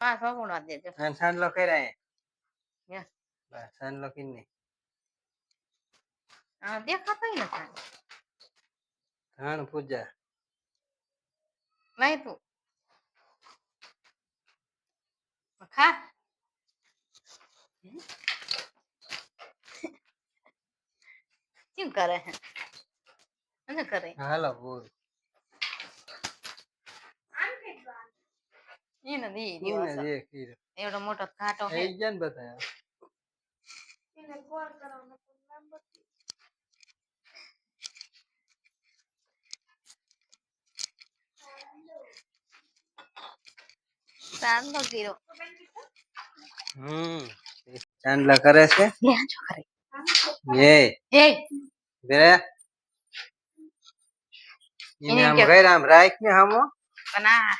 પાંચ વાત દેજો અને સાંડલો કર્યા યા. બસ સાંડલો કિન્ની આ દેખાતોય નથી ધાણ પૂજા. લઈ તું. ખા. શું કરે હે? શું કરે? હાલો બોલ. ને બધા ચાંદલો ગીરો હમ ચાંદલા કરે છે લે આ છોકરી એ હે બે એને એને આમ કે- કર્યા રાખ ને હામો પણ આ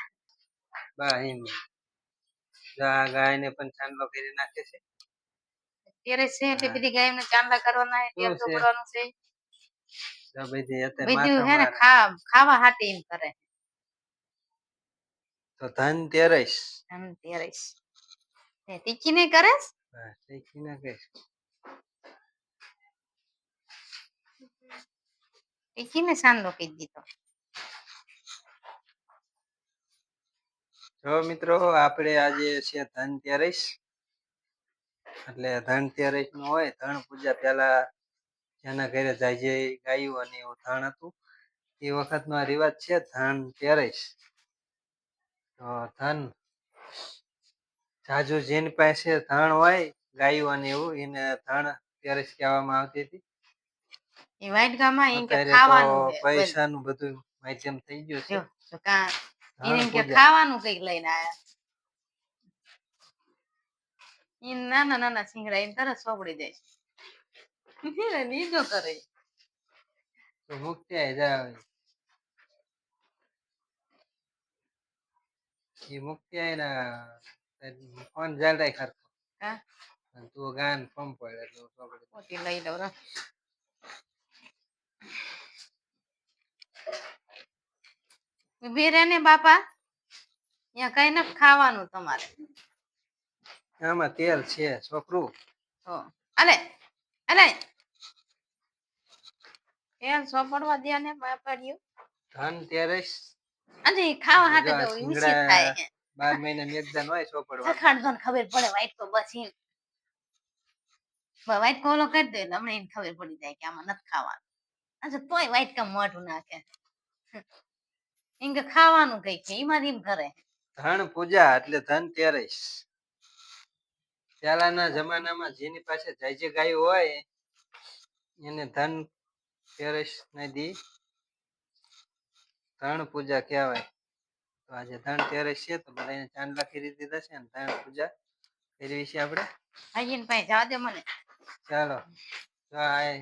બા એમ ને પણ ચાંદલો કરી નાખે છે. ત્યારે છે એટલે બધી ગાય ચાંદલા કરવાના હે તેલ શું છે? ચોપડવાનું છે? તો બધી અત્યારે બીજું હે ને ખાવા હાટે એમ કરે. તો ધનતેરસ. આમ ત્યારે તે તીખી નહીં કરે બસ શીખી નાખે તીખી ને ચાંદલો કહી દીધો. જો મિત્રો આપણે આજે છે ધનતેરસ. એટલે ધનતેરસનું હોય ધન પૂજા પેલા જેના ઘરે જાય જે ગાયું અને એવું ધન હતું. એ વખત નો રિવાજ છે ધનતેરસ. તો ધન જાજુ જેની પાસે ધન હોય ગાયું અને એવું એને ધન તેરસ કહેવામાં આવતી હતી. પૈસા છે બધું. માધ્યમ થઈ ગયું છે. એને કે. ખાવાનું કંઈક લઈને આયા ઈ નાના નાના સિંગડા એમ તરત સોપડી જાય નીજો કરે તો મુક્તિ જાય એ મુક્તિ આઈ ને ફોન જાલરાય ખરખો તું ગાન ફોર્મ પડે દઉં. પોતી લઈ લઉં ઊભી રહે ને બાપા? ત્યાં કઈ નથી ખાવાનું તમારે. આમાં તેલ છે છોકરું. તો અરે તેલ સોપડવા દે ને બાપાડ્યું ધન તેરસ અને ખાવા હાટે તો ઊંચી થાય બાર મહિના મેદાન હોય સોપડવા દો ખબર પડે વાઈટ તો બસ એમ વાઈટ કોલો કરી દે હમણાં એને ખબર પડી જાય કે આમાં નથી ખાવાનું. અચ્છા તોય વાઈટ કામ મોઢું નાખે. એમ કે ખાવાનું કઈ છે? એમાંથી એમ કરે. ધન પૂજા એટલે ધન તેરસ પહેલાના જમાનામાં જેની પાસે જાય ગાયું હોય એને ધન તેરસ ને દી. ધન પૂજા કહેવાય. તો આજે ધન તેરસ છે તો બધા એને ચાંદલા કરી દીધા છે ને ધન પૂજા કરવી છે આપણે? હાજીન ભાઈ જવા દે મને. ચાલો તો આ હે!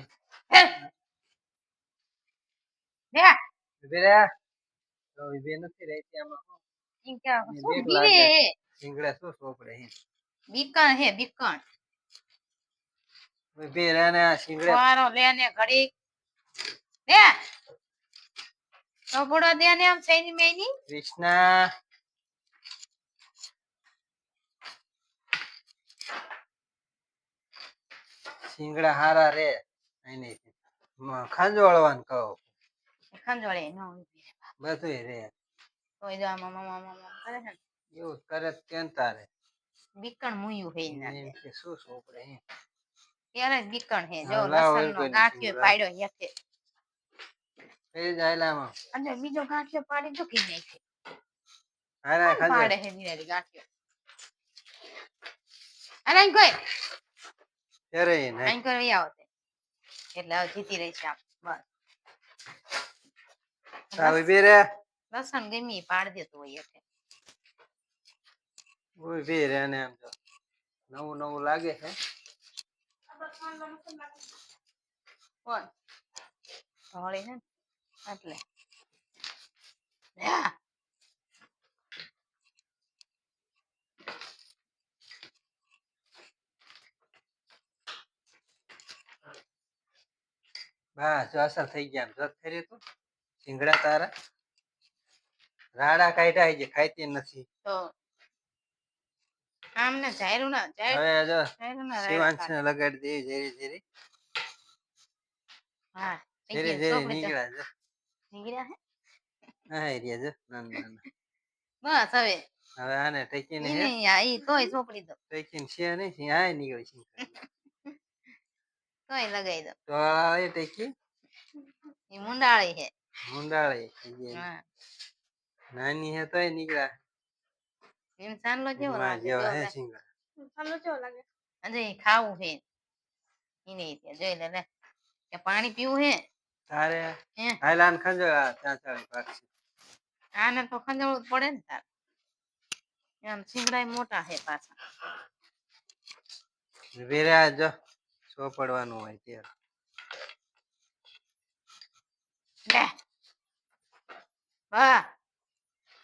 ઊભી નથી રહેતી આમાં? એમ કે શું બીવે? શીંગડા શું સોપડે હે? બીકણ હે બીકણ. ઊભી રહે ને આ શીંગડા. વારો લે ને ઘડી લે. કપડો દે ને આમ સૈની મેની કૃષ્ણા. શીંગડા હારા રે. અહીં ખાંજવાળવાનું કહો. ખંજોળે નો ઊભી રે. રે. તોય જો આમ આમ આમ કરે છે ને. એવું કરે કેમ તારે? બીકણ મુયું હે ના એમ કે શું સોપડે હે ત્યારે જ બીકણ હે જો લસણ નો ગાંઠિયો પાડ્યો હેઠે એ જાય લામાં અને બીજો ગાંઠિયો પાડી જો કી નાખે. પાડે ખાજે હે નિરાલી ગાંઠિયો? અરે અહીં કોઈ. ત્યારે અહીં કોઈ આવો એટલે હવે જીતી રહી છે આમ બસ. સાવ બે રે લસણ ગમી પાડ દેતો હોય એટલે બે રે ને એમ જો. નવું નવું લાગે છે કોણ? ધોળી છે એટલે. બસ જો અસર થઈ ગયા. જો ખરી તું. શીંગડા તારા? રાડા કાઢ્યા છે ખાઈતી નથી. તો આમ ને જાયરું ના હવે જો શિવાંશ ને લગાડી હા નીકળ્યા જો નીકળ્યા હે? હા જો ના ના ના. બસ આને ટેકીને હે? નહીં આ ઈ તોય ચોપડી દો. ટેકીને છે આ છે તોય લગાઈ દો. તો એ ટેકી ઈ મુંડાળી હે. મુંડાળી થઈ ગઈ હા. નાની હે તોય નીકળ્યા એમ ચાંદલો કેવો લાગે જેવા જો હે લે. સિંગા હજી ખાવું હે. ઈને ઈ જોઈ લે લે. કે પાણી પીવું હે? તારે હાલાન ખંજોળા ત્યાં ચાલી પાકશે આને તો ખંજોળવું જ પડે ને તાર. એમ સિંગડા મોટા હે પાછા. વેરા જો સોપડવાનું હોય ત્યારે. લે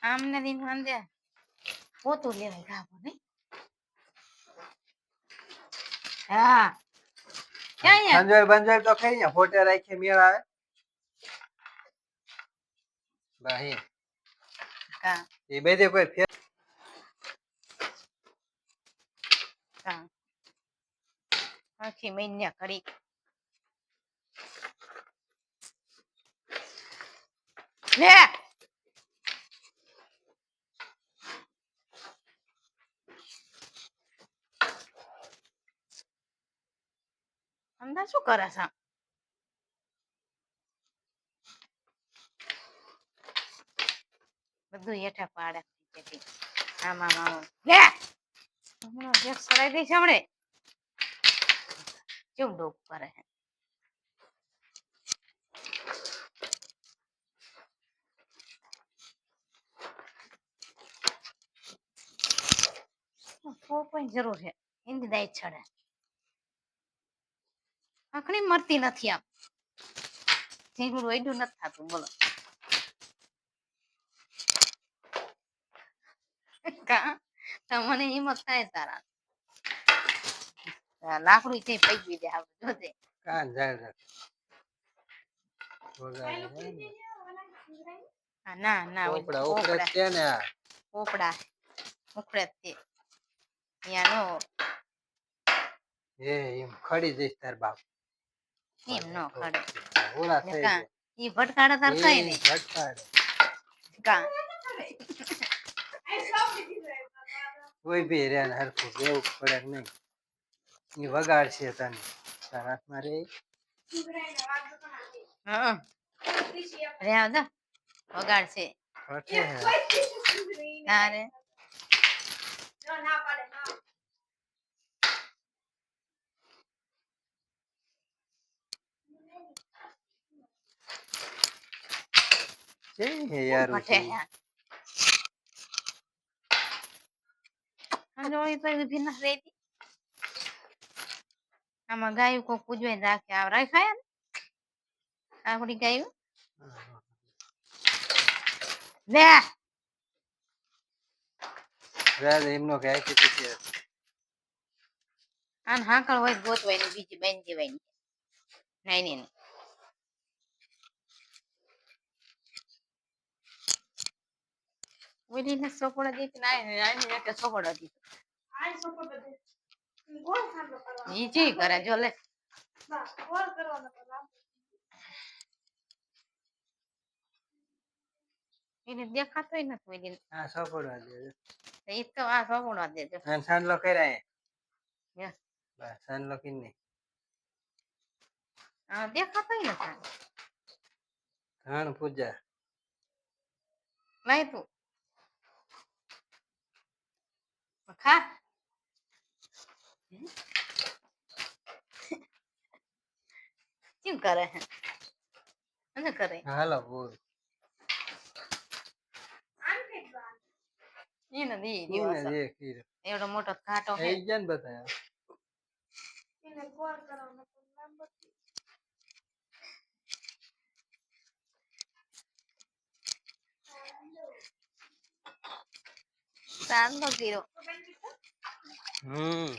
આમ આમને દી વાંધે પોતું લેવાય ગાબો નહીં. હા. ક્યાં અહીંયા? ખંજોળ તો ખાઈ ને ફોટે રાખીએ મેળ આવે? બાહી હા. એ બધે કોઈ ફેર હા આખી મહિના કરી. લે! અંદર શું કરે છે બધું હેઠા પાડે તેથી આમ આમ આમ લે હમણાં બેગ સડાઈ દઈશ હમણે કેવું ડોક કરે છે પણ જરૂર છે એની દાઈ છડે આખણી મરતી નથી આમ. ઢીંગલું એડું નથી થતું બોલો. તમને હિંમત થાય તારા લાકડું તે પૈકી દે આપણે જોજે. કાન ને. ના છે તે એ એમ ખડી જઈશ તાર બાપ. એમ નો ખડે. ઓલા થઈ ગયા. ઈ ભટકાડે તાર કઈ નહીં ભટકાડે. કા. કોઈ બી રે ને હરખું બેવું પડે નહીં. ઈ વગાડશે તને. તારા હાથમાં રે. હા રે આવજો. વગાડશે. હે. છે યાર આમાં ગાયું કોક પૂજવાય રાખે આ રાખાય ને આપડી ગાયું લે રાજ એમનો કે આખી આન હાકળ હોય ગોતવાય ને બીજી બેન જેવાય ની નાઈ ને ઓલી ને સોપડા દીધી નાઈ નાઈ ને કે સોપડા દીધો ઈ જે કરે જો લે. એને દેખાતોય નથી ઓલી હા સપડવા દે ઈ તો આ સોપડા દેજો અને સાંડલો કર્યા Yeah. બસ સાંડલો કિન્ની આ દેખાતોય નથી. ઘણ પૂજા. લાય તું. ખા શું કરે હે શું કરે હાલો બોલ એને દી દિવસ એવડો મોટો ઘાટો હે થઈ ગયા ને બધા ચાંદલો કર્યો હમ